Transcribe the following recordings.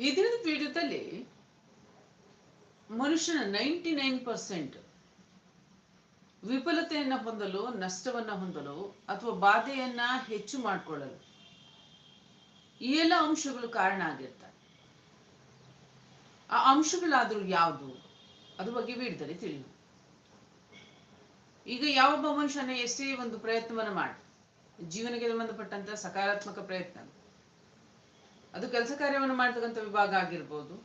ಈ ದಿನದ ವಿಡಿಯೋದಲ್ಲಿ ಮನುಷ್ಯನ ನೈಂಟಿ ನೈನ್ ಪರ್ಸೆಂಟ್ ವಿಫಲತೆಯನ್ನ ಹೊಂದಲು, ನಷ್ಟವನ್ನ ಹೊಂದಲು ಅಥವಾ ಬಾಧೆಯನ್ನ ಹೆಚ್ಚು ಮಾಡಿಕೊಳ್ಳಲು ಈ ಎಲ್ಲ ಅಂಶಗಳು ಕಾರಣ ಆಗಿರ್ತವೆ ಆ ಅಂಶಗಳಾದರೂ ಯಾವುದು? ಅದ್ರ ಬಗ್ಗೆ ವಿಡಿಯೋದಲ್ಲಿ ತಿಳಿಯುವ ಈಗ ಯಾವೊಬ್ಬ ಮನುಷ್ಯನ ಎಷ್ಟೇ ಒಂದು ಪ್ರಯತ್ನವನ್ನ ಮಾಡಿ. ಜೀವನಕ್ಕೆ ಸಂಬಂಧಪಟ್ಟಂತ ಸಕಾರಾತ್ಮಕ ಪ್ರಯತ್ನ ಅದು ಕೆಲಸ ಕಾರ್ಯವನ್ನು ಮಾಡ್ತಕ್ಕಂಥ ವಿಭಾಗ ಆಗಿರ್ಬೋದು.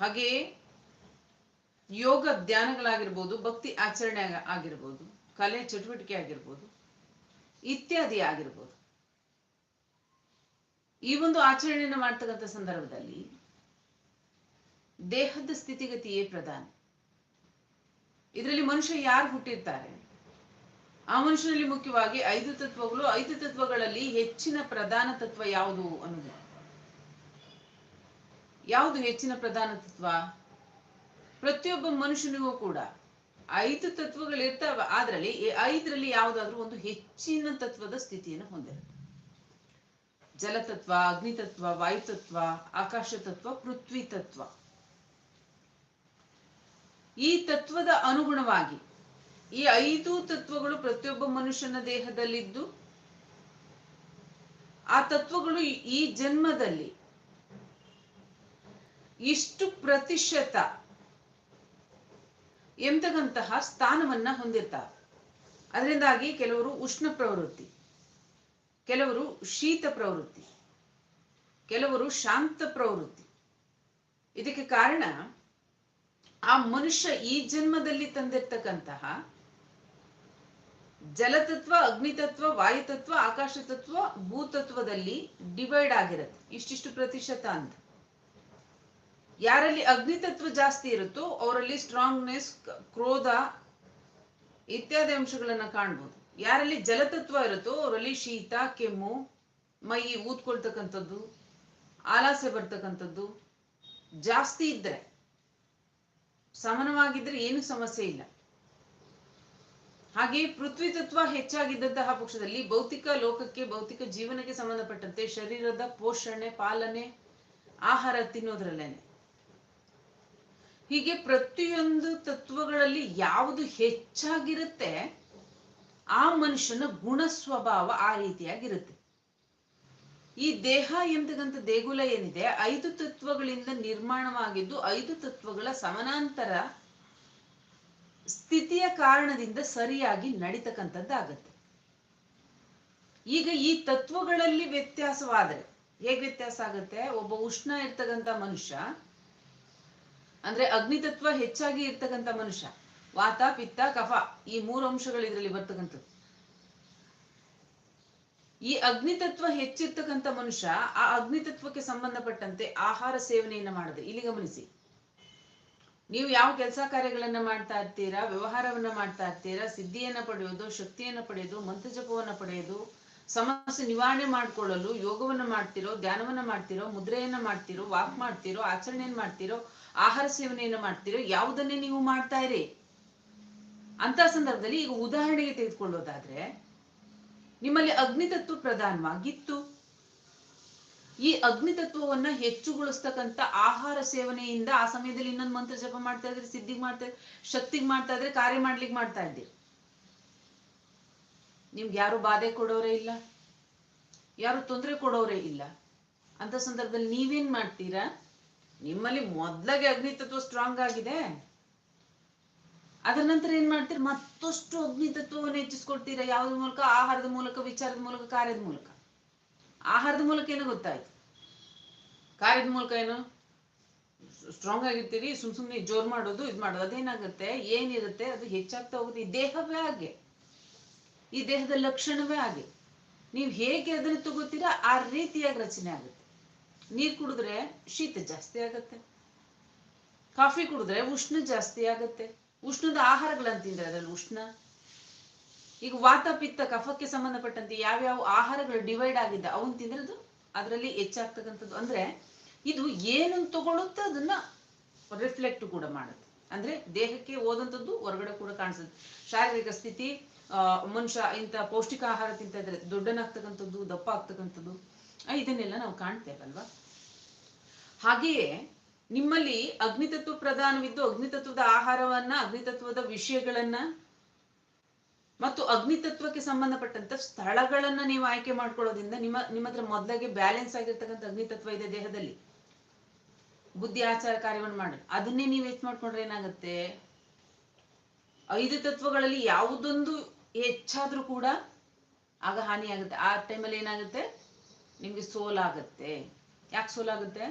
ಹಾಗೆಯೇ ಯೋಗ ಧ್ಯಾನಗಳಾಗಿರ್ಬೋದು, ಭಕ್ತಿ ಆಚರಣೆ ಆಗಿರ್ಬೋದು, ಕಲೆ ಚಟುವಟಿಕೆ ಆಗಿರ್ಬೋದು, ಇತ್ಯಾದಿ ಆಗಿರ್ಬೋದು. ಈ ಒಂದು ಆಚರಣೆಯನ್ನು ಮಾಡ್ತಕ್ಕಂಥ ಸಂದರ್ಭದಲ್ಲಿ ದೇಹದ ಸ್ಥಿತಿಗತಿಯೇ ಪ್ರಧಾನ. ಇದರಲ್ಲಿ ಮನುಷ್ಯ ಯಾರು ಹುಟ್ಟಿರ್ತಾರೆ? ಆ ಮನುಷ್ಯನಲ್ಲಿ ಮುಖ್ಯವಾಗಿ ಐದು ತತ್ವಗಳು, ಐದು ತತ್ವಗಳಲ್ಲಿ ಹೆಚ್ಚಿನ ಪ್ರಧಾನ ತತ್ವ ಯಾವುದು ಅನ್ನೋದು. ಯಾವುದು ಹೆಚ್ಚಿನ ಪ್ರಧಾನ ತತ್ವ? ಪ್ರತಿಯೊಬ್ಬ ಮನುಷ್ಯನಿಗೂ ಕೂಡ ಐದು ತತ್ವಗಳು ಇರ್ತಾವ ಅದರಲ್ಲಿ ಐದರಲ್ಲಿ ಯಾವುದಾದ್ರೂ ಒಂದು ಹೆಚ್ಚಿನ ತತ್ವದ ಸ್ಥಿತಿಯನ್ನು ಹೊಂದಿರುತ್ತೆ. ಜಲತತ್ವ ಅಗ್ನಿತತ್ವ ವಾಯುತತ್ವ ಆಕಾಶ ತತ್ವ, ಪೃಥ್ವಿ ತತ್ವ. ಈ ತತ್ವದ ಅನುಗುಣವಾಗಿ ಈ ಐದು ತತ್ವಗಳು ಪ್ರತಿಯೊಬ್ಬ ಮನುಷ್ಯನ ದೇಹದಲ್ಲಿದ್ದು, ಆ ತತ್ವಗಳು ಈ- ಜನ್ಮದಲ್ಲಿ ಇಷ್ಟು ಪ್ರತಿಶತ ಎಂತಕ್ಕಂತಹ ಸ್ಥಾನವನ್ನ ಹೊಂದಿರ್ತಾರೆ ಅದರಿಂದಾಗಿ ಕೆಲವರು ಉಷ್ಣ ಪ್ರವೃತ್ತಿ, ಕೆಲವರು ಶೀತ ಪ್ರವೃತ್ತಿ, ಕೆಲವರು ಶಾಂತ ಪ್ರವೃತ್ತಿ. ಇದಕ್ಕೆ ಕಾರಣ ಆ ಮನುಷ್ಯ ಈ ಜನ್ಮದಲ್ಲಿ ತಂದಿರ್ತಕ್ಕಂತಹ ಜಲತತ್ವ, ಅಗ್ನಿತತ್ವ, ವಾಯುತತ್ವ ಆಕಾಶ ತತ್ವ ಭೂತತ್ವದಲ್ಲಿ ಡಿವೈಡ್ ಆಗಿರುತ್ತೆ. ಇಷ್ಟಿಷ್ಟು ಪ್ರತಿಶತ ಅಂತ. ಯಾರಲ್ಲಿ ಅಗ್ನಿತತ್ವ ಜಾಸ್ತಿ ಇರುತ್ತೋ ಅವರಲ್ಲಿ ಸ್ಟ್ರಾಂಗ್ನೆಸ್ ಕ್ರೋಧ ಇತ್ಯಾದಿ ಅಂಶಗಳನ್ನ ಕಾಣ್ಬೋದು. ಯಾರಲ್ಲಿ ಜಲತತ್ವ ಇರುತ್ತೋ ಅವರಲ್ಲಿ ಶೀತ, ಕೆಮ್ಮು, ಮೈ ಊದ್ಕೊಳ್ತಕ್ಕಂಥದ್ದು, ಆಲಾಸೆ ಬರ್ತಕ್ಕಂಥದ್ದು ಜಾಸ್ತಿ ಇದ್ರೆ, ಸಮಾನವಾಗಿದ್ರೆ ಏನು ಸಮಸ್ಯೆ ಇಲ್ಲ. ಹಾಗೆ ಪೃಥ್ವಿ ತತ್ವ ಹೆಚ್ಚಾಗಿದ್ದಂತಹ ಪಕ್ಷದಲ್ಲಿ ಭೌತಿಕ ಲೋಕಕ್ಕೆ, ಭೌತಿಕ ಜೀವನಕ್ಕೆ ಸಂಬಂಧಪಟ್ಟಂತೆ ಶರೀರದ ಪೋಷಣೆ, ಪಾಲನೆ, ಆಹಾರ ತಿನ್ನೋದ್ರಲ್ಲೇನೆ. ಹೀಗೆ ಪ್ರತಿಯೊಂದು ತತ್ವಗಳಲ್ಲಿ ಯಾವುದು ಹೆಚ್ಚಾಗಿರುತ್ತೆ, ಆ ಮನುಷ್ಯನ ಗುಣ ಸ್ವಭಾವ ಆ ರೀತಿಯಾಗಿರುತ್ತೆ. ಈ ದೇಹ ಎಂತಕ್ಕಂಥ ದೇಗುಲ ಏನಿದೆ, ಐದು ತತ್ವಗಳಿಂದ ನಿರ್ಮಾಣವಾಗಿದ್ದು ಐದು ತತ್ವಗಳ ಸಮಾನಾಂತರ ಸ್ಥಿತಿಯ ಕಾರಣದಿಂದ ಸರಿಯಾಗಿ ನಡೀತಕ್ಕಂಥದ್ದಾಗತ್ತೆ. ಈಗ ಈ ತತ್ವಗಳಲ್ಲಿ ವ್ಯತ್ಯಾಸವಾದರೆ ಹೇಗ್ ವ್ಯತ್ಯಾಸ ಆಗುತ್ತೆ? ಒಬ್ಬ ಉಷ್ಣ ಇರ್ತಕ್ಕಂಥ ಮನುಷ್ಯ, ಅಂದ್ರೆ ಅಗ್ನಿ ತತ್ವ ಹೆಚ್ಚಾಗಿ ಇರ್ತಕ್ಕಂಥ ಮನುಷ್ಯ, ವಾತ, ಪಿತ್ತ, ಕಫ, ಈ ಮೂರು ಅಂಶಗಳು ಇದರಲ್ಲಿ ಬರ್ತಕ್ಕಂಥದ್ದು. ಈ ಅಗ್ನಿ ತತ್ವ ಹೆಚ್ಚಿರ್ತಕ್ಕಂಥ ಮನುಷ್ಯ ಆ ಅಗ್ನಿ ತತ್ವಕ್ಕೆ ಸಂಬಂಧಪಟ್ಟಂತೆ ಆಹಾರ ಸೇವನೆಯನ್ನ ಮಾಡಿದ್ರೆ ಇಲ್ಲಿ ಗಮನಿಸಿ. ನೀವು ಯಾವ ಕೆಲಸ ಕಾರ್ಯಗಳನ್ನ ಮಾಡ್ತಾ ಇರ್ತೀರಾ, ವ್ಯವಹಾರವನ್ನ ಮಾಡ್ತಾ ಇರ್ತೀರಾ, ಸಿದ್ಧಿಯನ್ನ ಪಡೆಯೋದು, ಶಕ್ತಿಯನ್ನ ಪಡೆಯೋದು ಮಂತ್ರಜಪವನ್ನ ಪಡೆಯೋದು, ಸಮಸ್ಯೆ ನಿವಾರಣೆ ಮಾಡ್ಕೊಳ್ಳಲು ಯೋಗವನ್ನ ಮಾಡ್ತಿರೋ, ಧ್ಯಾನವನ್ನ ಮಾಡ್ತಿರೋ, ಮುದ್ರೆಯನ್ನ ಮಾಡ್ತಿರೋ, ವಾಕ್ ಮಾಡ್ತಿರೋ, ಆಚರಣೆಯನ್ನ ಮಾಡ್ತಿರೋ, ಆಹಾರ ಸೇವನೆಯನ್ನ ಮಾಡ್ತಿರೋ ಯಾವುದನ್ನೇ ನೀವು ಮಾಡ್ತಾ ಇರಿ. ಅಂತ ಸಂದರ್ಭದಲ್ಲಿ ಈಗ ಉದಾಹರಣೆಗೆ ತೆಗೆದುಕೊಳ್ಳೋದಾದ್ರೆ, ನಿಮ್ಮಲ್ಲಿ ಅಗ್ನಿತತ್ವ ಪ್ರಧಾನವಾಗಿತ್ತು. ಈ ಅಗ್ನಿ ತತ್ವವನ್ನ ಹೆಚ್ಚುಗೊಳಿಸ್ತಕ್ಕಂಥ ಆಹಾರ ಸೇವನೆಯಿಂದ ಆ ಸಮಯದಲ್ಲಿ ಇನ್ನೊಂದು ಮಂತ್ರ ಜಪ ಮಾಡ್ತಾ ಇದ್ರೆ, ಸಿದ್ಧಿಗೆ ಮಾಡ್ತಾ ಇದ್ರೆ, ಶಕ್ತಿಗೆ ಮಾಡ್ತಾ ಇದ್ರೆ, ಕಾರ್ಯ ಮಾಡ್ಲಿಕ್ಕೆ ಮಾಡ್ತಾ ಇದ್ದೀರಿ. ನಿಮ್ಗೆ ಯಾರು ಬಾಧೆ ಕೊಡೋರೇ ಇಲ್ಲ. ಯಾರು ತೊಂದರೆ ಕೊಡೋರೇ ಇಲ್ಲ. ಅಂತ ಸಂದರ್ಭದಲ್ಲಿ ನೀವೇನ್ ಮಾಡ್ತೀರಾ? ನಿಮ್ಮಲ್ಲಿ ಮೊದ್ಲಾಗೆ ಅಗ್ನಿತತ್ವ ಸ್ಟ್ರಾಂಗ್ ಆಗಿದೆ. ಅದರ ನಂತರ ಏನ್ ಮಾಡ್ತೀರಿ? ಮತ್ತಷ್ಟು ಅಗ್ನಿ ಅಗ್ನಿತತ್ವವನ್ನು ಹೆಚ್ಚಿಸ್ಕೊಡ್ತೀರಾ? ಯಾವ್ದ್ರ ಮೂಲಕ? ಆಹಾರದ ಮೂಲಕ, ವಿಚಾರದ ಮೂಲಕ, ಕಾರ್ಯದ ಮೂಲಕ? ಆಹಾರದ ಮೂಲಕ ಏನೋ ಗೊತ್ತಾಯ್ತು? ಕಾರ್ಯದ ಮೂಲಕ ಏನು? ಸ್ಟ್ರಾಂಗ್ ಆಗಿರ್ತೀರಿ, ಸುಮ್ ಸುಮ್ನೆ ಜೋರ್ ಮಾಡೋದು, ಇದು ಮಾಡೋದು, ಅದೇನಾಗುತ್ತೆ? ಏನಿರುತ್ತೆ? ಅದು ಹೆಚ್ಚಾಗ್ತಾ ಹೋಗುತ್ತೆ. ಈ ದೇಹವೇ ಹಾಗೆ. ಈ ದೇಹದ ಲಕ್ಷಣವೇ ಹಾಗೆ. ನೀವು ಹೇಗೆ ಅದನ್ನು ತಗೋತೀರಾ, ಆ ರೀತಿಯಾಗಿ ರಚನೆ ಆಗುತ್ತೆ. ನೀರು ಕುಡಿದ್ರೆ ಶೀತ ಜಾಸ್ತಿ ಆಗುತ್ತೆ. ಕಾಫಿ ಕುಡಿದ್ರೆ ಉಷ್ಣ ಜಾಸ್ತಿ ಆಗುತ್ತೆ. ಉಷ್ಣದ ಆಹಾರಗಳನ್ನ ತಿಂದ್ರೆ ಅದ್ರಲ್ಲಿ ಉಷ್ಣ ಈಗ ವಾತ ಪಿತ್ತ ಕಫಕ್ಕೆ ಸಂಬಂಧಪಟ್ಟಂತೆ ಯಾವ್ಯಾವ ಆಹಾರಗಳು ಡಿವೈಡ್ ಆಗಿದ್ದ, ಅವನ್ ತಿಂದ್ರೆ ಅದು ಅದರಲ್ಲಿ ಹೆಚ್ಚಾಗ್ತಕ್ಕಂಥದ್ದು ಅಂದ್ರೆ ಇದು ಏನು ತಗೊಳುತ್ತೆ ಅದನ್ನ ರಿಫ್ಲೆಕ್ಟ್ ಕೂಡ ಮಾಡುತ್ತೆ. ಅಂದ್ರೆ ದೇಹಕ್ಕೆ ಹೋದಂಥದ್ದು ಹೊರಗಡೆ ಕೂಡ ಕಾಣಿಸುತ್ತೆ. ಶಾರೀರಿಕ ಸ್ಥಿತಿ ಮನುಷ್ಯ ಇಂಥ ಪೌಷ್ಟಿಕ ಆಹಾರ ತಿಂತ ಇದ್ರೆ ದೊಡ್ಡನಾಗ್ತಕ್ಕಂಥದ್ದು, ದಪ್ಪ ಆಗ್ತಕ್ಕಂಥದ್ದು ಇದನ್ನೆಲ್ಲ ನಾವು ಕಾಣ್ತೇವಲ್ವಾ? ಹಾಗೆಯೇ ನಿಮ್ಮಲ್ಲಿ ಅಗ್ನಿತತ್ವ ಪ್ರಧಾನವಿದ್ದು ಅಗ್ನಿತತ್ವದ ಆಹಾರವನ್ನ, ಅಗ್ನಿತತ್ವದ ವಿಷಯಗಳನ್ನ ಮತ್ತು ಅಗ್ನಿ ತತ್ವಕ್ಕೆ ಸಂಬಂಧಪಟ್ಟಂತ ಸ್ಥಳಗಳನ್ನ ನೀವು ಆಯ್ಕೆ ಮಾಡ್ಕೊಳ್ಳೋದ್ರಿಂದ ನಿಮ್ಮ ನಿಮ್ಮ ಹತ್ರ ಮೊದಲಾಗಿ ಬ್ಯಾಲೆನ್ಸ್ ಆಗಿರ್ತಕ್ಕಂಥ ಅಗ್ನಿತತ್ವ ಇದೆ ದೇಹದಲ್ಲಿ. ಬುದ್ಧಿ ಆಚಾರ ಕಾರ್ಯವನ್ನು ಮಾಡಿ. ಅದನ್ನೇ ನೀವು ಹೆಚ್ಚು ಮಾಡ್ಕೊಂಡ್ರೆ ಏನಾಗುತ್ತೆ? ಐದು ತತ್ವಗಳಲ್ಲಿ ಯಾವುದೊಂದು ಹೆಚ್ಚಾದ್ರೂ ಕೂಡ ಆಗ ಹಾನಿ ಆಗುತ್ತೆ. ಆ ಟೈಮಲ್ಲಿ ಏನಾಗುತ್ತೆ? ನಿಮ್ಗೆ ಸೋಲಾಗುತ್ತೆ ಯಾಕೆ ಸೋಲಾಗುತ್ತೆ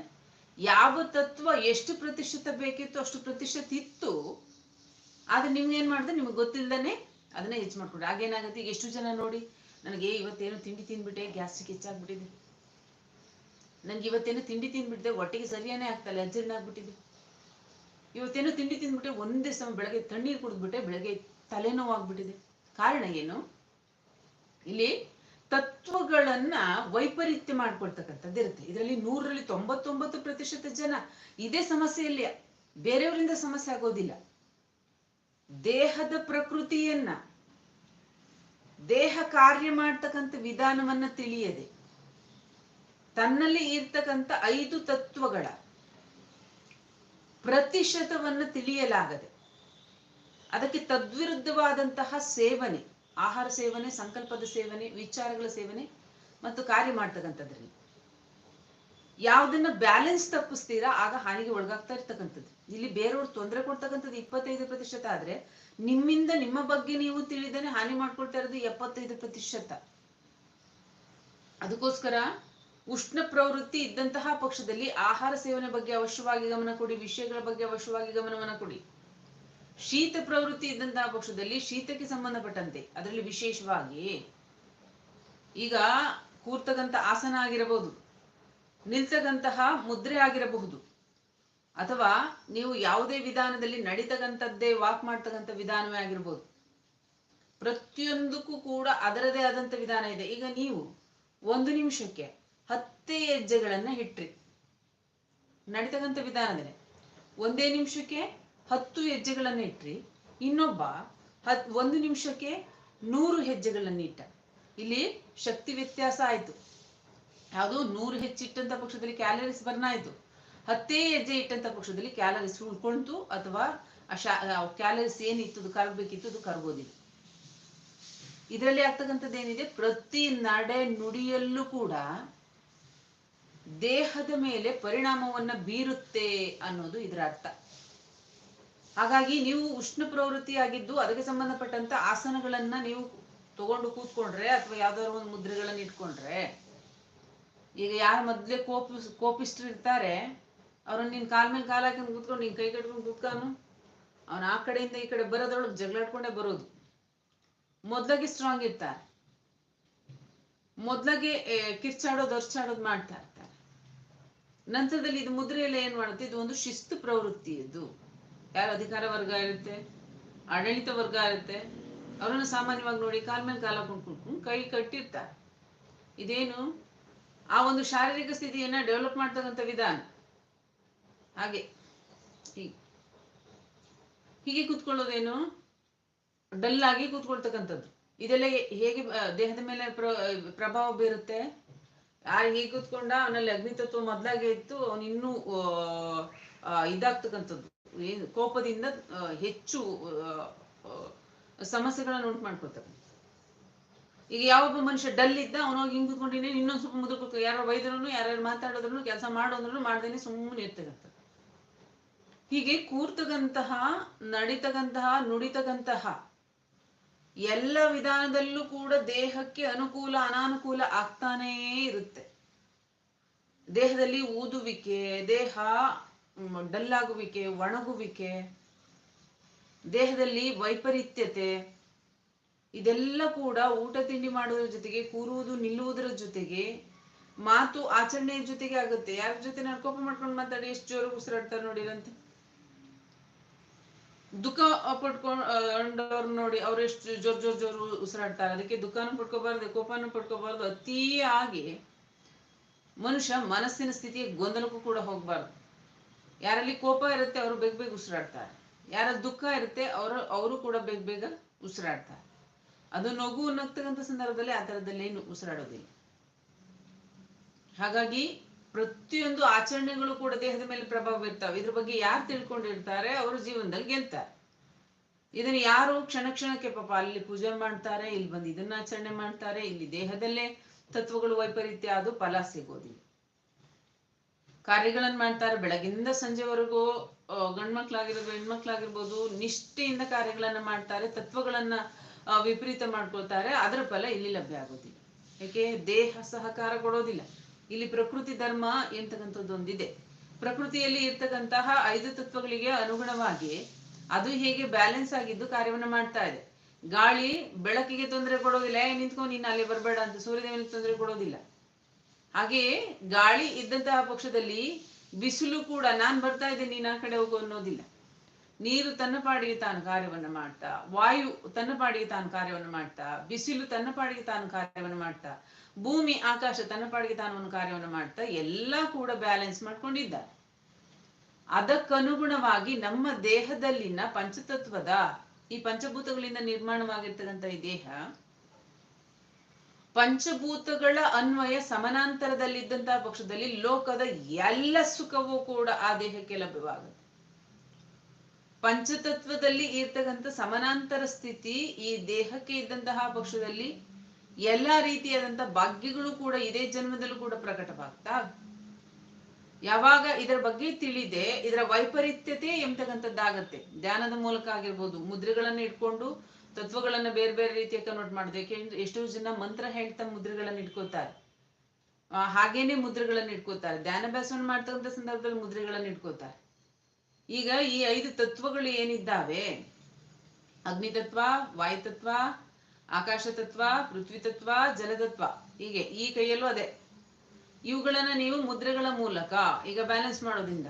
ಯಾವ ತತ್ವ ಎಷ್ಟು ಪ್ರತಿಶತ ಬೇಕಿತ್ತು ಅಷ್ಟು ಪ್ರತಿಶತ ಇತ್ತು. ಆದ್ರೆ ನಿಮ್ಗೆ ಏನ್ ಮಾಡಿದ್ರೆ ನಿಮ್ಗೆ ಗೊತ್ತಿಲ್ದೇನೆ ಅದನ್ನ ಹೆಚ್ಚು ಮಾಡ್ಕೊಡ್ರಿ ಆಗೇನಾಗುತ್ತೆ ಈಗ ಎಷ್ಟು ಜನ ನೋಡಿ, ನನಗೆ ಇವತ್ತೇನು ತಿಂಡಿ ತಿನ್ಬಿಟ್ಟೆ, ಗ್ಯಾಸ್ಟ್ರಿಕ್ ಹೆಚ್ಚಾಗ್ಬಿಟ್ಟಿದೆ. ನನಗೆ ಇವತ್ತೇನು ತಿಂಡಿ ತಿಂದ್ಬಿಟ್ಟಿದೆ ಹೊಟ್ಟೆಗೆ ಸರಿಯಾನೇ ಆಗ್ತಲ್ಲ ಅಜ್ಜರ್ನ ಆಗ್ಬಿಟ್ಟಿದೆ. ಇವತ್ತೇನು ತಿಂಡಿ ತಿಂದ್ಬಿಟ್ಟೆ ಒಂದೇ ಸಮ ಬೆಳಗ್ಗೆ ತಣ್ಣೀರು ಕುಡಿದ್ಬಿಟ್ಟೆ, ಬೆಳಗ್ಗೆ ತಲೆನೋವು ಆಗ್ಬಿಟ್ಟಿದೆ ಕಾರಣ ಏನು? ಇಲ್ಲಿ ತತ್ವಗಳನ್ನ ವೈಪರೀತ್ಯ ಮಾಡ್ಕೊಳ್ತಕ್ಕಂಥದ್ದು ಇರುತ್ತೆ. ಇದರಲ್ಲಿ ನೂರರಲ್ಲಿ ತೊಂಬತ್ತೊಂಬತ್ತು ಪ್ರತಿಶತ ಜನ ಇದೇ ಸಮಸ್ಯೆಯಲ್ಲಿ ಬೇರೆಯವರಿಂದ ಸಮಸ್ಯೆ ಆಗೋದಿಲ್ಲ. ದೇಹದ ಪ್ರಕೃತಿಯನ್ನ, ದೇಹ ಕಾರ್ಯ ಮಾಡ್ತಕ್ಕಂಥ ವಿಧಾನವನ್ನ ತಿಳಿಯದೆ, ತನ್ನಲ್ಲಿ ಇರ್ತಕ್ಕಂಥ ಐದು ತತ್ವಗಳ ಪ್ರತಿಶತವನ್ನು ತಿಳಿಯಲಾಗದೆ, ಅದಕ್ಕೆ ತದ್ವಿರುದ್ಧವಾದಂತಹ ಸೇವನೆ, ಆಹಾರ ಸೇವನೆ, ಸಂಕಲ್ಪದ ಸೇವನೆ, ವಿಚಾರಗಳ ಸೇವನೆ ಮತ್ತು ಕಾರ್ಯ ಮಾಡ್ತಕ್ಕಂಥದ್ರಲ್ಲಿ. ಯಾವ್ದನ್ನ ಬ್ಯಾಲೆನ್ಸ್ ತಪ್ಪಿಸ್ತೀರಾ, ಆಗ ಹಾನಿಗೆ ಒಳಗಾಗ್ತಾ ಇರ್ತಕ್ಕಂಥದ್ದು. ಇಲ್ಲಿ ಬೇರೆಯವ್ರು ತೊಂದರೆ ಕೊಡ್ತಕ್ಕಂಥದ್ದು ಇಪ್ಪತ್ತೈದು ಪ್ರತಿಶತ ಆದ್ರೆ, ನಿಮ್ಮಿಂದ ನಿಮ್ಮ ಬಗ್ಗೆ ನೀವು ತಿಳಿದೇನೆ ಹಾನಿ ಮಾಡ್ಕೊಳ್ತಾ ಇರೋದು ಎಪ್ಪತ್ತೈದು ಪ್ರತಿಶತ. ಅದಕ್ಕೋಸ್ಕರ ಉಷ್ಣ ಪ್ರವೃತ್ತಿ ಇದ್ದಂತಹ ಪಕ್ಷದಲ್ಲಿ ಆಹಾರ ಸೇವನೆ ಬಗ್ಗೆ ಅವಶ್ಯವಾಗಿ ಗಮನ ಕೊಡಿ, ವಿಷಯಗಳ ಬಗ್ಗೆ ಅವಶ್ಯವಾಗಿ ಗಮನವನ್ನ ಕೊಡಿ. ಶೀತ ಪ್ರವೃತ್ತಿ ಇದ್ದಂತಹ ಪಕ್ಷದಲ್ಲಿ ಶೀತಕ್ಕೆ ಸಂಬಂಧಪಟ್ಟಂತೆ, ಅದರಲ್ಲಿ ವಿಶೇಷವಾಗಿ ಈಗ ಕೂರ್ತಕ್ಕಂಥ ಆಸನ ಆಗಿರಬಹುದು ನಿಲ್ತಕ್ಕಂತಹ ಮುದ್ರೆ ಆಗಿರಬಹುದು. ಅಥವಾ ನೀವು ಯಾವುದೇ ವಿಧಾನದಲ್ಲಿ ನಡೀತಕ್ಕಂಥದ್ದೇ ವಾಕ್ ಮಾಡ್ತಕ್ಕಂಥ ವಿಧಾನವೇ ಆಗಿರ್ಬೋದು ಪ್ರತಿಯೊಂದಕ್ಕೂ ಕೂಡ ಅದರದೇ ಆದಂಥ ವಿಧಾನ ಇದೆ. ಈಗ ನೀವು ಒಂದು ನಿಮಿಷಕ್ಕೆ ಹತ್ತೇ ಹೆಜ್ಜೆಗಳನ್ನ ಇಟ್ರಿ. ನಡೀತಕ್ಕಂಥ ವಿಧಾನದಲ್ಲಿ ಒಂದೇ ನಿಮಿಷಕ್ಕೆ ಹತ್ತು ಹೆಜ್ಜೆಗಳನ್ನ ಇಟ್ರಿ. ಇನ್ನೊಬ್ಬ ಹತ್, ಒಂದು ನಿಮಿಷಕ್ಕೆ ನೂರು ಹೆಜ್ಜೆಗಳನ್ನ ಇಟ್ಟ. ಇಲ್ಲಿ ಶಕ್ತಿ ವ್ಯತ್ಯಾಸ ಆಯ್ತು. ಯಾವುದು ನೂರು ಹೆಚ್ಚಿಟ್ಟಂತ ಪಕ್ಷದಲ್ಲಿ ಕ್ಯಾಲರೀಸ್ ಬರ್ನ್ ಆಯ್ತು ಹತ್ತೇ ಹೆಜ್ಜೆ ಇಟ್ಟಂತ ಪಕ್ಷದಲ್ಲಿ ಕ್ಯಾಲರೀಸ್ ಉಳ್ಕೊಳ್ತು ಅಥವಾ ಕ್ಯಾಲರೀಸ್ ಏನಿತ್ತು, ಅದು ಕರಗಬೇಕಿತ್ತು, ಅದು ಕರಗೋದಿಲ್ಲ. ಇದರಲ್ಲಿ ಆಗ್ತಕ್ಕಂಥದ್ದು ಏನಿದೆ ಪ್ರತಿ ನಡೆ ನುಡಿಯಲ್ಲೂ ಕೂಡ ದೇಹದ ಮೇಲೆ ಪರಿಣಾಮವನ್ನ ಬೀರುತ್ತೆ ಅನ್ನೋದು ಇದರ ಅರ್ಥ. ಹಾಗಾಗಿ ನೀವು ಉಷ್ಣ ಪ್ರವೃತ್ತಿ ಆಗಿದ್ದು ಅದಕ್ಕೆ ಸಂಬಂಧಪಟ್ಟಂತ ಆಸನಗಳನ್ನ ನೀವು ತಗೊಂಡು ಕೂತ್ಕೊಂಡ್ರೆ ಅಥವಾ ಯಾವ್ದಾದ್ರು ಒಂದು ಮುದ್ರೆಗಳನ್ನ ಇಟ್ಕೊಂಡ್ರೆ ಈಗ ಯಾರು ಮೊದ್ಲೇ ಕೋಪ ಕೋಪಿಸ್ಟ್ರು ಇರ್ತಾರೆ ಅವ್ರನ್ನ ನಿನ್ ಕಾಲ್ ಮೇಲೆ ಕಾಲ್ ಹಾಕೊಂಡು ಕೂತ್ಕೊಂಡು ನಿನ್ ಕೈ ಕಟ್ಕೊಂಡು ಕೂತ್ಕಾನು ಅವ್ನ ಆ ಕಡೆಯಿಂದ ಈ ಕಡೆ ಬರೋದ್ರೊಳಗೆ ಜಗಳಾಡ್ಕೊಂಡೇ ಬರೋದು. ಮೊದ್ಲಾಗಿ ಸ್ಟ್ರಾಂಗ್ ಇರ್ತಾರೆ. ಮೊದ್ಲಾಗೆ ಕಿರ್ಚಾಡೋದು ಅರ್ಚಾಡೋದು ಮಾಡ್ತಾ ಇರ್ತಾರೆ. ನಂತರದಲ್ಲಿ ಇದು ಮುದ್ರೆಯಲ್ಲಿ ಏನ್ ಮಾಡುತ್ತೆ? ಇದು ಒಂದು ಶಿಸ್ತು ಪ್ರವೃತ್ತಿ ಇದು. ಯಾರು ಅಧಿಕಾರ ವರ್ಗ ಇರುತ್ತೆ? ಆಡಳಿತ ವರ್ಗ ಇರುತ್ತೆ? ಅವರನ್ನು ಸಾಮಾನ್ಯವಾಗಿ ನೋಡಿ ಕಾಲ್ ಮೇಲೆ ಕಾಲ ಹಾಕೊಂಡು ಕೈ ಕಟ್ಟಿರ್ತಾರೆ. ಇದೇನು? ಆ ಒಂದು ಶಾರೀರಿಕ ಸ್ಥಿತಿಯನ್ನ ಡೆವಲಪ್ ಮಾಡ್ತಕ್ಕಂಥ ವಿಧಾನ. ಹಾಗೆ. ಹೀಗೆ. ಕೂತ್ಕೊಳ್ಳೋದೇನು? ಡಲ್ ಆಗಿ ಕೂತ್ಕೊಳ್ತಕ್ಕಂಥದ್ದು. ಇದೆಲ್ಲ ಹೇಗೆ ದೇಹದ ಮೇಲೆ ಪ್ರ, ಪ್ರಭಾವ ಬೀರುತ್ತೆ? ಆ, ಹೀಗೆ ಕೂತ್ಕೊಂಡ ಅವನಲ್ಲಿ ಅಗ್ನಿತತ್ವ ಮೊದ್ಲಾಗೆ ಇತ್ತು, ಅವನು ಇನ್ನೂ ಇದಾಗ್ತಕ್ಕಂಥದ್ದು. ಕೋಪದಿಂದ ಹೆಚ್ಚು ಸಮಸ್ಯೆಗಳನ್ನು ಉಂಟು ಮಾಡ್ಕೊಳ್ತಕ್ಕಂಥ ಈಗ ಯಾವೊಬ್ಬ ಮನುಷ್ಯ ಡಲ್ ಇದ್ದ ಅವನೋಗಿ ಹಿಂಗ್ ಕೂತ್ಕೊಂಡಿನಿ ಇನ್ನೊಂದು ಸ್ವಲ್ಪ ಮುದ್ರ ಕೂತ್ಕೊ, ಯಾರೋ ಬೈದ್ರು ಯಾರು ಮಾತಾಡಿದ್ರು ಕೆಲಸ ಮಾಡೋದ್ರು ಮಾಡ್ದೇನೆ ಸುಮ್ಮನೆ ಇರ್ತಕ್ಕಂಥ ಹೀಗೆ ಕೂರ್ತಕ್ಕಂತಹ, ನಡಿತಕ್ಕಂತಹ, ನುಡಿತಕ್ಕಂತಹ ಎಲ್ಲ ವಿಧಾನದಲ್ಲೂ ಕೂಡ ದೇಹಕ್ಕೆ ಅನುಕೂಲ, ಅನಾನುಕೂಲ ಆಗ್ತಾನೇ ಇರುತ್ತೆ. ದೇಹದಲ್ಲಿ ಊದುವಿಕೆ, ದೇಹ ಡಲ್ಲಾಗುವಿಕೆ, ಒಣಗುವಿಕೆ, ದೇಹದಲ್ಲಿ ವೈಪರೀತ್ಯತೆ ಇದೆಲ್ಲ ಕೂಡ ಊಟ ತಿಂಡಿ ಮಾಡೋದ್ರ ಜೊತೆಗೆ, ಕೂರುವುದು, ನಿಲ್ಲುವುದರ ಜೊತೆಗೆ, ಮಾತು ಆಚರಣೆಯ ಜೊತೆಗೆ ಆಗುತ್ತೆ. ಯಾರ ಜೊತೆ ನಾನು ಕೋಪ ಮಾಡ್ಕೊಂಡು ಮಾತಾಡಿ ಎಷ್ಟು ಜೋರು ಉಸಿರಾಡ್ತಾರೆ ನೋಡಿರಂತೆ ದುಃಖ ಪಟ್ಕೊಂಡವ್ರು ನೋಡಿ ಅವ್ರು ಎಷ್ಟು ಜೋರ್ ಜೋರ್ ಜೋರು ಉಸಿರಾಡ್ತಾರೆ. ಅದಕ್ಕೆ ದುಃಖನೂ ಪಡ್ಕೋಬಾರ್ದು, ಕೋಪನೂ ಪಡ್ಕೋಬಾರ್ದು. ಅತಿಯಾಗಿ ಮನುಷ್ಯ ಮನಸ್ಸಿನ ಸ್ಥಿತಿಗೆ ಗೊಂದಲಕ್ಕೂ ಕೂಡ ಹೋಗ್ಬಾರ್ದು. ಯಾರಲ್ಲಿ ಕೋಪ ಇರುತ್ತೆ, ಅವರು ಬೇಗ ಬೇಗ ಉಸಿರಾಡ್ತಾರೆ. ಯಾರ ದುಃಖ ಇರುತ್ತೆ, ಅವರು ಅವರು ಕೂಡ ಬೇಗ ಬೇಗ ಉಸಿರಾಡ್ತಾರೆ. ಅದು ನಗು ನಗ್ತಕ್ಕಂಥ ಸಂದರ್ಭದಲ್ಲಿ ಆ ಥರದಲ್ಲಿ ಏನು ಉಸಿರಾಡೋದಿಲ್ಲ. ಹಾಗಾಗಿ ಪ್ರತಿಯೊಂದು ಆಚರಣೆಗಳು ಕೂಡ ದೇಹದ ಮೇಲೆ ಪ್ರಭಾವ ಬೀರ್ತಾವೆ. ಇದ್ರ ಬಗ್ಗೆ ಯಾರು ತಿಳ್ಕೊಂಡಿರ್ತಾರೆ? ಅವರು ಜೀವನದಲ್ಲಿ ಗೆಲ್ತಾರೆ. ಇದನ್ನ ಯಾರು ಕ್ಷಣ ಕ್ಷಣಕ್ಕೆ ಪಾಪ ಅಲ್ಲಿ ಪೂಜೆ ಮಾಡ್ತಾರೆ, ಇಲ್ಲಿ ಬಂದು ಇದನ್ನ ಆಚರಣೆ ಮಾಡ್ತಾರೆ, ಇಲ್ಲಿ ದೇಹದಲ್ಲೇ ತತ್ವಗಳು ವೈಪರೀತ್ಯ, ಅದು ಫಲ ಸಿಗೋದಿಲ್ಲ. ಕಾರ್ಯಗಳನ್ನ ಮಾಡ್ತಾರೆ. ಬೆಳಗಿಂದ ಸಂಜೆವರೆಗೂ ಗಂಡ್ಮಕ್ಳಾಗಿರ್ಬೋದು, ಹೆಣ್ಮಕ್ಳಾಗಿರ್ಬೋದು, ನಿಷ್ಠೆಯಿಂದ ಕಾರ್ಯಗಳನ್ನ ಮಾಡ್ತಾರೆ, ತತ್ವಗಳನ್ನ ವಿಪರೀತ ಮಾಡ್ಕೊಳ್ತಾರೆ, ಅದರ ಫಲ ಇಲ್ಲಿ ಲಭ್ಯ ಆಗೋದಿಲ್ಲ. ಯಾಕೆ? ದೇಹ ಸಹಕಾರ ಕೊಡೋದಿಲ್ಲ. ಇಲ್ಲಿ ಪ್ರಕೃತಿ ಧರ್ಮ ಎಂತಕ್ಕಂಥದ್ದೊಂದಿದೆ. ಪ್ರಕೃತಿಯಲ್ಲಿ ಇರ್ತಕ್ಕಂತಹ ಐದು ತತ್ವಗಳಿಗೆ ಅನುಗುಣವಾಗಿ ಅದು ಹೇಗೆ ಬ್ಯಾಲೆನ್ಸ್ ಆಗಿದ್ದು ಕಾರ್ಯವನ್ನ ಮಾಡ್ತಾ ಇದೆ. ಗಾಳಿ ಬೆಳಕಿಗೆ ತೊಂದರೆ ಕೊಡೋದಿಲ್ಲ, ಏ ನಿಂತ್ಕೊಂಡು ನೀನು ಅಲ್ಲಿ ಬರಬೇಡ ಅಂತ ಸೂರ್ಯದೇವನಿಗೆ ತೊಂದರೆ ಕೊಡೋದಿಲ್ಲ. ಹಾಗೆಯೇ ಗಾಳಿ ಇದ್ದಂತಹ ಪಕ್ಷದಲ್ಲಿ ಬಿಸಿಲು ಕೂಡ, ನಾನ್ ಬರ್ತಾ ಇದ್ದೆ ನೀನು ಆ ಕಡೆ ಹೋಗು ಅನ್ನೋದಿಲ್ಲ. ನೀರು ತನ್ನ ಪಾಡಿಗೆ ತಾನು ಕಾರ್ಯವನ್ನ ಮಾಡ್ತಾ, ವಾಯು ತನ್ನ ಪಾಡಿಗೆ ತಾನು ಕಾರ್ಯವನ್ನು ಮಾಡ್ತಾ, ಬಿಸಿಲು ತನ್ನ ಪಾಡಿಗೆ ತಾನು ಕಾರ್ಯವನ್ನು ಮಾಡ್ತಾ, ಭೂಮಿ, ಆಕಾಶ ತನ್ನ ಪಾಡಿಗೆ ತಾನು ಒಂದು ಕಾರ್ಯವನ್ನು ಮಾಡ್ತಾ, ಎಲ್ಲ ಕೂಡ ಬ್ಯಾಲೆನ್ಸ್ ಮಾಡ್ಕೊಂಡಿದ್ದಾರೆ. ಅದಕ್ಕನುಗುಣವಾಗಿ ನಮ್ಮ ದೇಹದಲ್ಲಿನ ಪಂಚತತ್ವದ, ಈ ಪಂಚಭೂತಗಳಿಂದ ನಿರ್ಮಾಣವಾಗಿರ್ತಕ್ಕಂಥ ಈ ದೇಹ, ಪಂಚಭೂತಗಳ ಅನ್ವಯ ಸಮಾನಾಂತರದಲ್ಲಿದ್ದಂತಹ ಪಕ್ಷದಲ್ಲಿ ಲೋಕದ ಎಲ್ಲ ಸುಖವೂ ಕೂಡ ಆ ದೇಹಕ್ಕೆ ಲಭ್ಯವಾಗುತ್ತೆ. ಪಂಚತತ್ವದಲ್ಲಿ ಇರ್ತಕ್ಕಂಥ ಸಮಾನಾಂತರ ಸ್ಥಿತಿ ಈ ದೇಹಕ್ಕೆ ಇದ್ದಂತಹ ಪಕ್ಷದಲ್ಲಿ ಎಲ್ಲಾ ರೀತಿಯಾದಂತಹ ಭಾಗ್ಯಗಳು ಕೂಡ ಇದೇ ಜನ್ಮದಲ್ಲೂ ಕೂಡ ಪ್ರಕಟವಾಗ್ತಾ ಯಾವಾಗ ಇದರ ಬಗ್ಗೆ ತಿಳಿದೆ, ಇದರ ವೈಪರೀತ್ಯತೆ ಎಂಬತಕ್ಕಂಥದ್ದಾಗತ್ತೆ. ಧ್ಯಾನದ ಮೂಲಕ ಆಗಿರ್ಬೋದು, ಮುದ್ರೆಗಳನ್ನ ಇಟ್ಕೊಂಡು ತತ್ವಗಳನ್ನ ಬೇರೆ ಬೇರೆ ರೀತಿಯ ಕನ್ವರ್ಟ್ ಮಾಡೋದು. ಯಾಕೆಂದ್ರೆ ಎಷ್ಟೋ ಜನ ಮಂತ್ರ ಹೇಳ್ತಾ ಮುದ್ರೆಗಳನ್ನ ಇಟ್ಕೋತಾರೆ. ಹಾಗೇನೆ ಮುದ್ರೆಗಳನ್ನ ಇಟ್ಕೋತಾರೆ. ಧ್ಯಾನಾಭ್ಯಾಸವನ್ನು ಮಾಡ್ತಕ್ಕಂಥ ಸಂದರ್ಭದಲ್ಲಿ ಮುದ್ರೆಗಳನ್ನ ಇಟ್ಕೋತಾರೆ. ಈಗ ಈ ಐದು ತತ್ವಗಳು ಏನಿದ್ದಾವೆ? ಅಗ್ನಿ ತತ್ವ, ವಾಯು ತತ್ವ, ಆಕಾಶ ತತ್ವ, ಪೃಥ್ವಿ ತತ್ವ ಜಲತತ್ವ ಹೀಗೆ ಈ ಕೈಯಲ್ಲೂ ಅದೇ. ಇವುಗಳನ್ನ ನೀವು ಮುದ್ರೆಗಳ ಮೂಲಕ ಈಗ ಬ್ಯಾಲೆನ್ಸ್ ಮಾಡೋದ್ರಿಂದ.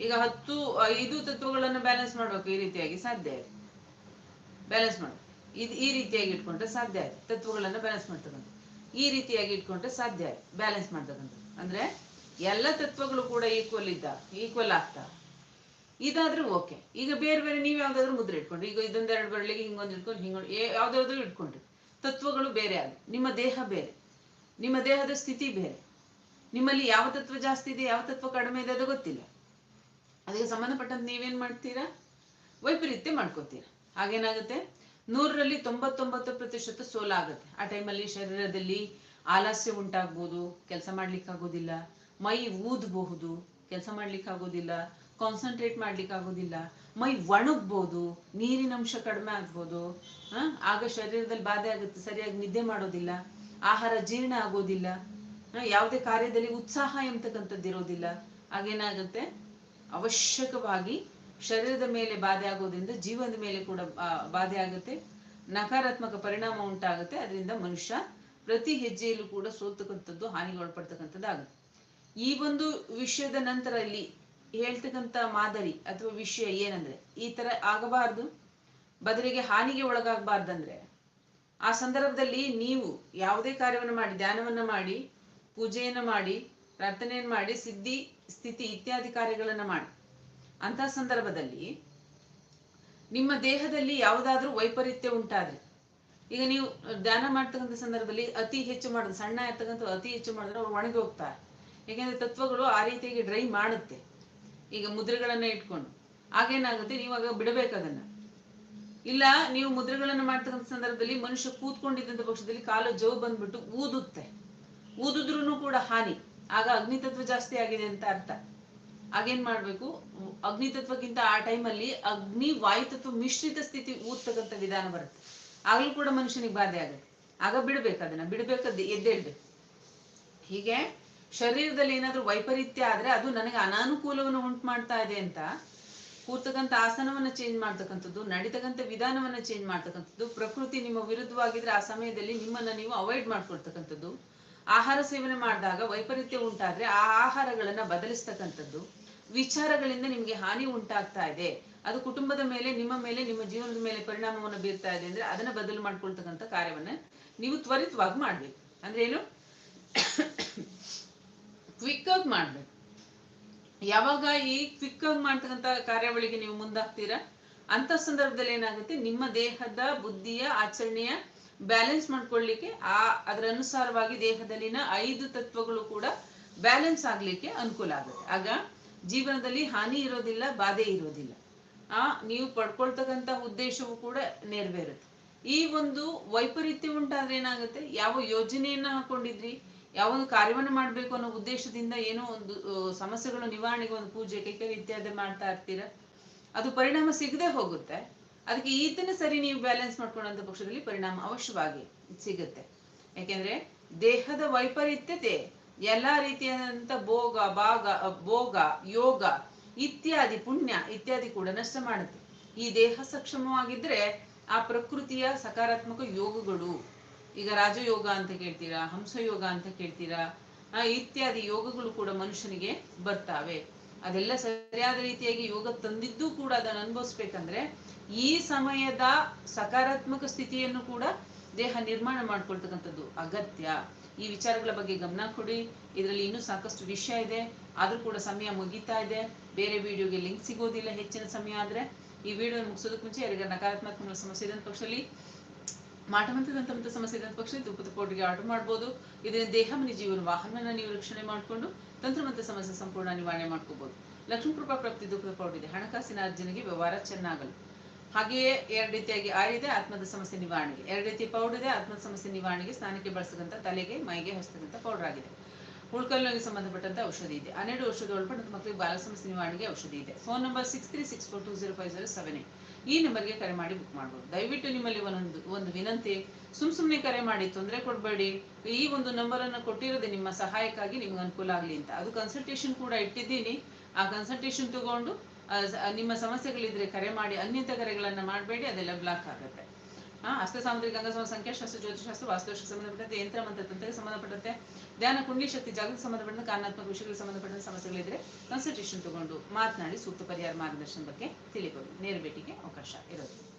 ಈಗ ಹತ್ತು, ಐದು ತತ್ವಗಳನ್ನು ಬ್ಯಾಲೆನ್ಸ್ ಮಾಡಬೇಕು ಈ ರೀತಿಯಾಗಿ ಸಾಧ್ಯ ಇದೆ ಬ್ಯಾಲೆನ್ಸ್ ಮಾಡು. ಇದು ಈ ರೀತಿಯಾಗಿ ಇಟ್ಕೊಂಡ್ರೆ ಸಾಧ್ಯ ಆಯ್ತು. ತತ್ವಗಳನ್ನ ಬ್ಯಾಲೆನ್ಸ್ ಮಾಡ್ತಕ್ಕಂಥ ಈ ರೀತಿಯಾಗಿ ಇಟ್ಕೊಂಡ್ರೆ ಸಾಧ್ಯ ಆಯ್ತು. ಬ್ಯಾಲೆನ್ಸ್ ಮಾಡ್ತಕ್ಕಂಥ ಅಂದ್ರೆ ಎಲ್ಲ ತತ್ವಗಳು ಕೂಡ ಈಕ್ವಲ್ ಇದ್ದ ಈಕ್ವಲ್ ಆಗ್ತಾ. ಇದಾದ್ರೆ ಓಕೆ ಈಗ ಬೇರೆ ಬೇರೆ ನೀವು ಯಾವ್ದಾದ್ರು ಮುದ್ರೆ ಇಟ್ಕೊಂಡ್ರಿ ಈಗ ಇದೊಂದೆರಡು ಬರಳಿಗೆ ಹಿಂಗೊಂದು ಇಟ್ಕೊಂಡು ಹಿಂಗೊಂದು ಯಾವ್ದಾದ್ರು ಇಟ್ಕೊಂಡ್ರಿ ತತ್ವಗಳು ಬೇರೆ ಆಗಿ ನಿಮ್ಮ ದೇಹ ಬೇರೆ. ನಿಮ್ಮ ದೇಹದ ಸ್ಥಿತಿ ಬೇರೆ. ನಿಮ್ಮಲ್ಲಿ ಯಾವ ತತ್ವ ಜಾಸ್ತಿ ಇದೆ, ಯಾವ ತತ್ವ ಕಡಿಮೆ ಇದೆ ಅದು ಗೊತ್ತಿಲ್ಲ. ಅದಕ್ಕೆ ಸಂಬಂಧಪಟ್ಟಂತ ನೀವೇನ್ ಮಾಡ್ತೀರಾ? ವೈಪರೀತ್ಯ ಮಾಡ್ಕೋತೀರಾ. ಹಾಗೇನಾಗುತ್ತೆ? ನೂರರಲ್ಲಿ ತೊಂಬತ್ತೊಂಬತ್ತು ಪ್ರತಿಶತ ಸೋಲಾಗುತ್ತೆ ಆ ಟೈಮಲ್ಲಿ ಶರೀರದಲ್ಲಿ ಆಲಸ್ಯ ಉಂಟಾಗ್ಬೋದು, ಕೆಲಸ ಮಾಡ್ಲಿಕ್ಕೆ ಆಗೋದಿಲ್ಲ ಮೈ ಊದಬಹುದು, ಕೆಲಸ ಮಾಡ್ಲಿಕ್ಕೆ ಆಗೋದಿಲ್ಲ ಕಾನ್ಸಂಟ್ರೇಟ್ ಮಾಡ್ಲಿಕ್ಕೆ ಆಗೋದಿಲ್ಲ. ಮೈ ಒಣಗ್ಬೋದು ನೀರಿನಂಶ ಕಡಿಮೆ ಆಗ್ಬೋದು ಆಗ ಶರೀರದಲ್ಲಿ ಬಾಧೆ ಆಗುತ್ತೆ, ಸರಿಯಾಗಿ ನಿದ್ದೆ ಮಾಡೋದಿಲ್ಲ, ಆಹಾರ ಜೀರ್ಣ ಆಗೋದಿಲ್ಲ ಯಾವುದೇ ಕಾರ್ಯದಲ್ಲಿ ಉತ್ಸಾಹ ಎಂಬತಕ್ಕಂಥದ್ದು ಇರೋದಿಲ್ಲ. ಆಗೇನಾಗುತ್ತೆ ಅವಶ್ಯಕವಾಗಿ ಶರೀರದ ಮೇಲೆ ಬಾಧೆ ಆಗೋದ್ರಿಂದ ಜೀವನದ ಮೇಲೆ ಕೂಡ ಬಾಧೆ ಆಗುತ್ತೆ. ನಕಾರಾತ್ಮಕ ಪರಿಣಾಮ ಉಂಟಾಗುತ್ತೆ. ಅದರಿಂದ ಮನುಷ್ಯ ಪ್ರತಿ ಹೆಜ್ಜೆಯಲ್ಲೂ ಕೂಡ ಸೋತಕ್ಕಂಥದ್ದು ಹಾನಿಗೊಳಪಡ್ತಕ್ಕಂಥದ್ದು ಆಗುತ್ತೆ ಈ ಒಂದು ವಿಷಯದ ನಂತರ ಇಲ್ಲಿ ಹೇಳ್ತಕ್ಕಂಥ ಮಾದರಿ ಅಥವಾ ವಿಷಯ ಏನಂದ್ರೆ, ಈ ತರ ಆಗಬಾರ್ದು, ಬದಲಿಗೆ ಹಾನಿಗೆ ಒಳಗಾಗಬಾರ್ದಂದ್ರೆ, ಆ ಸಂದರ್ಭದಲ್ಲಿ ನೀವು ಯಾವುದೇ ಕಾರ್ಯವನ್ನು ಮಾಡಿ, ಧ್ಯಾನವನ್ನ ಮಾಡಿ, ಪೂಜೆಯನ್ನ ಮಾಡಿ, ಪ್ರಾರ್ಥನೆಯನ್ನು ಮಾಡಿ, ಸಿದ್ಧಿ, ಸ್ಥಿತಿ ಇತ್ಯಾದಿ ಕಾರ್ಯಗಳನ್ನ ಮಾಡಿ. ಅಂತಹ ಸಂದರ್ಭದಲ್ಲಿ ನಿಮ್ಮ ದೇಹದಲ್ಲಿ ಯಾವುದಾದ್ರೂ ವೈಪರೀತ್ಯ ಉಂಟಾದ್ರೆ, ಈಗ ನೀವು ಧ್ಯಾನ ಮಾಡ್ತಕ್ಕಂಥ ಸಂದರ್ಭದಲ್ಲಿ ಅತಿ ಹೆಚ್ಚು ಮಾಡೋದು ಸಣ್ಣ ಇರ್ತಕ್ಕಂಥ ಅತಿ ಹೆಚ್ಚು ಮಾಡಿದ್ರೆ ಅವ್ರು ಒಣಗಿ ಹೋಗ್ತಾರೆ. ಯಾಕೆಂದ್ರೆ ತತ್ವಗಳು ಆ ರೀತಿಯಾಗಿ ಡ್ರೈ ಮಾಡುತ್ತೆ. ಈಗ ಮುದ್ರೆಗಳನ್ನ ಇಟ್ಕೊಂಡು. ಆಗೇನಾಗುತ್ತೆ ನೀವು ಆಗ ಬಿಡಬೇಕು ಅದನ್ನ. ಇಲ್ಲ, ನೀವು ಮುದ್ರೆಗಳನ್ನ ಮಾಡ್ತಕ್ಕಂಥ ಸಂದರ್ಭದಲ್ಲಿ ಮನುಷ್ಯ ಕೂತ್ಕೊಂಡಿದ್ದಂತ ಪಕ್ಷದಲ್ಲಿ ಕಾಲು ಜವ್ ಬಂದ್ಬಿಟ್ಟು ಊದುತ್ತೆ. ಊದಿದ್ರು ಕೂಡ ಹಾನಿ. ಆಗ ಅಗ್ನಿತತ್ವ ಜಾಸ್ತಿ ಆಗಿದೆ ಅಂತ ಅರ್ಥ. ಆಗೇನ್ ಮಾಡ್ಬೇಕು? ಅಗ್ನಿತತ್ವಕ್ಕಿಂತ ಆ ಟೈಮಲ್ಲಿ ಅಗ್ನಿ ವಾಯುತತ್ವ ಮಿಶ್ರಿತ ಸ್ಥಿತಿ ಊದ್ತಕ್ಕಂಥ ವಿಧಾನ ಬರುತ್ತೆ. ಆಗಲೂ ಕೂಡ ಮನುಷ್ಯನಿಗೆ ಬಾಧೆ ಆಗುತ್ತೆ. ಆಗ ಬಿಡ್ಬೇಕು ಅದನ್ನ. ಬಿಡ್ಬೇಕದ್ದು ಎದ್ದೇಳ್ಬೇಕು. ಹೀಗೆ ಶರೀರದಲ್ಲಿ ಏನಾದ್ರೂ ವೈಪರೀತ್ಯ ಆದ್ರೆ ಅದು ನನಗೆ ಅನಾನುಕೂಲವನ್ನು ಉಂಟು ಮಾಡ್ತಾ ಇದೆ ಅಂತ ಕೂರ್ತಕ್ಕಂಥ ಆಸನವನ್ನ ಚೇಂಜ್ ಮಾಡ್ತಕ್ಕಂಥದ್ದು, ನಡೀತಕ್ಕಂಥ ವಿಧಾನವನ್ನ ಚೇಂಜ್ ಮಾಡ್ತಕ್ಕಂಥದ್ದು, ಪ್ರಕೃತಿ ನಿಮ್ಮ ವಿರುದ್ಧವಾಗಿದ್ರೆ ಆ ಸಮಯದಲ್ಲಿ ನಿಮ್ಮನ್ನ ನೀವು ಅವಾಯ್ಡ್ ಮಾಡ್ಕೊಳ್ತಕ್ಕಂಥದ್ದು. ಆಹಾರ ಸೇವನೆ ಮಾಡಿದಾಗ ವೈಪರೀತ್ಯ ಉಂಟಾದ್ರೆ ಆ ಆಹಾರಗಳನ್ನ ಬದಲಿಸ್ತಕ್ಕಂಥದ್ದು. ವಿಚಾರಗಳಿಂದ ನಿಮ್ಗೆ ಹಾನಿ ಉಂಟಾಗ್ತಾ ಇದೆ. ಅದು ಕುಟುಂಬದ ಮೇಲೆ, ನಿಮ್ಮ ಮೇಲೆ, ನಿಮ್ಮ ಜೀವನದ ಮೇಲೆ ಪರಿಣಾಮವನ್ನು ಬೀರ್ತಾ ಇದೆ ಅಂದ್ರೆ ಅದನ್ನ ಬದಲು ಮಾಡ್ಕೊಳ್ತಕ್ಕಂಥ ಕಾರ್ಯವನ್ನ ನೀವು ತ್ವರಿತವಾಗಿ ಮಾಡ್ಬೇಕು. ಅಂದ್ರೆ ಏನು? ಕ್ವಿಕ್ ಆಗಿ ಮಾಡ್ಬೇಕು. ಯಾವಾಗ ಈ ಕ್ವಿಕ್ ಆಗಿ ಮಾಡ್ತಕ್ಕಂಥ ಕಾರ್ಯಾವಳಿಗೆ ನೀವು ಮುಂದಾಗ್ತೀರಾ? ಅಂತ ಸಂದರ್ಭದಲ್ಲಿ ಏನಾಗುತ್ತೆ? ನಿಮ್ಮ ದೇಹದ ಬುದ್ಧಿಯ ಆಚರಣೆಯ ಬ್ಯಾಲೆನ್ಸ್ ಮಾಡ್ಕೊಳ್ಳಿಕ್ಕೆ, ಆ ಅದರ ಅನುಸಾರವಾಗಿ ದೇಹದಲ್ಲಿನ ಐದು ತತ್ವಗಳು ಕೂಡ ಬ್ಯಾಲೆನ್ಸ್ ಆಗ್ಲಿಕ್ಕೆ ಅನುಕೂಲ ಆಗುತ್ತೆ. ಆಗ ಜೀವನದಲ್ಲಿ ಹಾನಿ ಇರೋದಿಲ್ಲ, ಬಾಧೆ ಇರೋದಿಲ್ಲ. ಆ, ನೀವು ಪಡ್ಕೊಳ್ತಕ್ಕಂಥ ಉದ್ದೇಶವೂ ಕೂಡ ನೆರವೇರುತ್ತೆ. ಈ ಒಂದು ವೈಪರೀತ್ಯ ಉಂಟಾದ್ರೆ ಏನಾಗುತ್ತೆ? ಯಾವ ಯೋಜನೆಯನ್ನ ಹಾಕೊಂಡಿದ್ರಿ? ಯಾವ ಒಂದು ಕಾರ್ಯವನ್ನು ಮಾಡ್ಬೇಕು ಅನ್ನೋ ಉದ್ದೇಶದಿಂದ ಏನೋ ಒಂದು ಸಮಸ್ಯೆಗಳು ನಿವಾರಣೆಗೆ ಒಂದು ಪೂಜೆ ಕೈಕರಿ ಇತ್ಯಾದಿ ಮಾಡ್ತಾ ಇರ್ತೀರಾ, ಅದು ಪರಿಣಾಮ ಸಿಗದೆ ಹೋಗುತ್ತೆ. ಅದಕ್ಕೆ ಈತನ ಸರಿ ನೀವು ಬ್ಯಾಲೆನ್ಸ್ ಮಾಡ್ಕೊಂಡಂತ ಪಕ್ಷದಲ್ಲಿ ಪರಿಣಾಮ ಅವಶ್ಯವಾಗಿ ಸಿಗುತ್ತೆ. ಯಾಕೆಂದ್ರೆ ದೇಹದ ವೈಪರೀತ್ಯತೆ, ಎಲ್ಲಾ ರೀತಿಯಾದಂತ ಭೋಗ, ಭಾಗ ಭೋಗ, ಯೋಗ ಇತ್ಯಾದಿ ಪುಣ್ಯ ಇತ್ಯಾದಿ ಕೂಡ ನಷ್ಟ ಮಾಡುತ್ತೆ. ಈ ದೇಹ ಸಕ್ಷಮವಾಗಿದ್ರೆ ಆ ಪ್ರಕೃತಿಯ ಸಕಾರಾತ್ಮಕ ಯೋಗಗಳು ಈಗ ರಾಜಯೋಗ ಅಂತ ಕೇಳ್ತೀರಾ, ಹಂಸಯೋಗ ಅಂತ ಕೇಳ್ತೀರಾ ಇತ್ಯಾದಿ ಯೋಗಗಳು ಕೂಡ ಮನುಷ್ಯನಿಗೆ ಬರ್ತಾವೆ. ಅದೆಲ್ಲ ಸರಿಯಾದ ರೀತಿಯಾಗಿ ಯೋಗ ತಂದಿದ್ದು ಕೂಡ ಅದನ್ನು ಅನುಭವಿಸ್ಬೇಕಂದ್ರೆ ಈ ಸಮಯದ ಸಕಾರಾತ್ಮಕ ಸ್ಥಿತಿಯನ್ನು ಕೂಡ ದೇಹ ನಿರ್ಮಾಣ ಮಾಡ್ಕೊಳ್ತಕ್ಕಂಥದ್ದು ಅಗತ್ಯ. ಈ ವಿಚಾರಗಳ ಬಗ್ಗೆ ಗಮನ ಕೊಡಿ. ಇದರಲ್ಲಿ ಇನ್ನೂ ಸಾಕಷ್ಟು ವಿಷಯ ಇದೆ. ಆದ್ರೂ ಕೂಡ ಸಮಯ ಮುಗಿತಾ ಇದೆ. ಬೇರೆ ವಿಡಿಯೋಗೆ ಲಿಂಕ್ ಸಿಗೋದಿಲ್ಲ ಹೆಚ್ಚಿನ ಸಮಯ ಆದ್ರೆ. ಈ ವಿಡಿಯೋ ಮುಗಿಸೋದಕ್ಕೆ ಮುಂಚೆ ಯಾರಿಗಾರ ನಕಾರಾತ್ಮಕ ಸಮಸ್ಯೆ ಇದ್ದಂತ ಪಕ್ಷದಲ್ಲಿ ಮಾಟಮಂತದಂತ ಸಮಸ್ಯೆ ಇದ್ದಂತ ಪಕ್ಷಕ್ಕೆ ತುಪ್ಪದ ಆರ್ಡರ್ ಮಾಡ್ಬೋದು. ಇದರಿಂದ ದೇಹ, ಮನೆ, ಜೀವನ ವಾಹನವನ್ನ ನೀವು ರಕ್ಷಣೆ ಮಾಡಿಕೊಂಡು ತಂತ್ರಮಂತ್ರ ಸಮಸ್ಯೆ ಸಂಪೂರ್ಣ ನಿವಾರಣೆ ಮಾಡ್ಕೋಬಹುದು ಲಕ್ಷ್ಮೀ ಕೃಪಾ ಪ್ರಾಪ್ತಿ ದುಃಖದ ಪೌಡರ್ ಇದೆ ಹಣಕಾಸಿನ ಅರ್ಜನೆಗೆ ವ್ಯವಹಾರ ಚೆನ್ನಾಗಲು ಹಾಗೆಯೇ ಎರಡು ರೀತಿಯಾಗಿ ಆರಿದೆ ಆತ್ಮದ ಸಮಸ್ಯೆ ನಿವಾರಣೆಗೆ. ಎರಡು ರೀತಿ ಪೌಡರ್ ಇದೆ, ಆತ್ಮದ ಸಮಸ್ಯೆ ನಿವಾರಣೆಗೆ ಸ್ನಾನಕ್ಕೆ ಬಳಸತಕ್ಕಂಥ ತಲೆಗೆ, ಮೈಗೆ ಹಚ್ಚತಕ್ಕಂಥ ಪೌಡರ್ ಆಗಿದೆ. ಉಳ್ಕಲ್ಲಿಗೆ ಸಂಬಂಧಪಟ್ಟಂತ ಔಷಧಿ ಇದೆ. ಹನ್ನೆರಡು ವರ್ಷದ ಒಳಪಟ್ಟ ಮಕ್ಕಳಿಗೆ ಬಾಲ ಸಮಸ್ಯೆ ನಿವಾರಣೆಗೆ ಔಷಧಿ ಇದೆ. Phone number six three six four two zero five zero seven eight ಈ ನಂಬರ್ಗೆ ಕರೆ ಮಾಡಿ ಬುಕ್ ಮಾಡ್ಬೋದು. ದಯವಿಟ್ಟು ನಿಮ್ಮಲ್ಲಿ ಒಂದೊಂದು, ಒಂದು ವಿನಂತಿ, ಸುಮ್ ಸುಮ್ಮನೆ ಕರೆ ಮಾಡಿ, ತೊಂದರೆ ಕೊಡಬೇಡಿ. ಈ ಒಂದು ನಂಬರನ್ನು ಕೊಟ್ಟಿರೋದೇ ನಿಮ್ಮ ಸಹಾಯಕ್ಕಾಗಿ ನಿಮ್ಗೆ ಅನುಕೂಲ ಆಗಲಿ ಅಂತ. ಅದು ಕನ್ಸಲ್ಟೇಷನ್ ಕೂಡ ಇಟ್ಟಿದ್ದೀನಿ. ಆ ಕನ್ಸಲ್ಟೇಷನ್ ತಗೊಂಡು ನಿಮ್ಮ ಸಮಸ್ಯೆಗಳಿದ್ರೆ ಕರೆ ಮಾಡಿ ಅನ್ಯತ ಕರೆಗಳನ್ನು ಮಾಡಬೇಡಿ, ಅದೆಲ್ಲ ಬ್ಲಾಕ್ ಆಗುತ್ತೆ. ಹಸ್ತ ಸಾಮುದ್ರಿಕ ಸಂಖ್ಯಾ ಸಂಖ್ಯಾಶಾಸ್ತ್ರ ಜ್ಯೋತಿಷಾಸ್ತ್ರ ವಾಸ್ತುಶಾಸ್ತ್ರ ಸಂಬಂಧಪಟ್ಟಂತೆ ಯಂತ್ರ ಮಂತ್ರದಂತೆ ಸಂಬಂಧಪಟ್ಟಂತೆ ಧ್ಯಾನ, ಕುಂಡಲಿ, ಶಕ್ತಿ, ಜಾಗೃತಿ ಸಂಬಂಧಪಟ್ಟಂತೆ, ಕಾರಣಾತ್ಮಕ ವಿಷಯಗಳಿಗೆ ಸಂಬಂಧಪಟ್ಟಂತ ಸಮಸ್ಯೆಗಳಿದ್ರೆ ಕನ್ಸಲ್ಟೇಷನ್ ತಗೊಂಡು ಮಾತನಾಡಿ ಸೂಕ್ತ ಪರಿಹಾರ ಮಾರ್ಗದರ್ಶನ ಬಗ್ಗೆ ತಿಳಿಬಹುದು ನೇರ ಭೇಟಿಗೆ ಅವಕಾಶ ಇರೋದು.